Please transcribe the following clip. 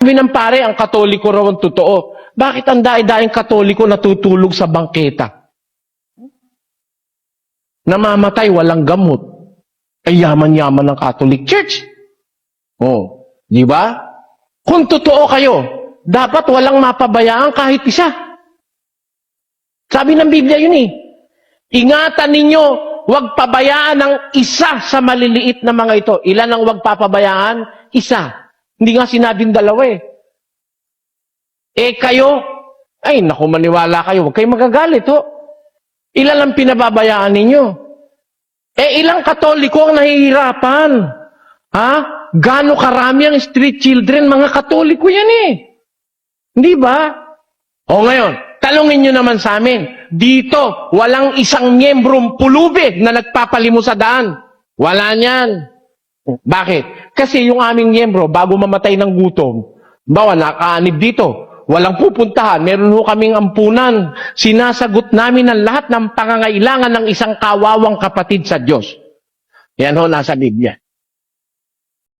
Sabi ng pare, ang katoliko raw ang totoo. Bakit ang daing katoliko natutulog sa bangketa? Namamatay, walang gamot. Ay yaman-yaman ng Catholic Church. Oh, di ba? Kung totoo kayo, dapat walang mapabayaan kahit isa. Sabi ng Biblia yun eh. Ingatan ninyo, huwag pabayaan ng isa sa maliliit na mga ito. Ilan ang huwag papabayaan? Isa. Hindi nga sinabing dalawa eh. Eh kayo, ay naku maniwala kayo, huwag kayong magagalit ho. Ilan ang pinababayaan ninyo? Eh ilang katoliko ang nahihirapan? Ha? Gano karami ang street children, mga katoliko yan eh. Hindi ba? O ngayon, talungin nyo naman sa amin, dito, walang isang miyembrong pulube na nagpapalimo sa daan. Wala niyan. Bakit? Kasi yung aming miyembro, bago mamatay ng gutom, bawa nakaanib dito, walang pupuntahan, meron ho kaming ampunan, sinasagot namin ang lahat ng pangangailangan ng isang kawawang kapatid sa Diyos. Yan ho, nasa Biblia.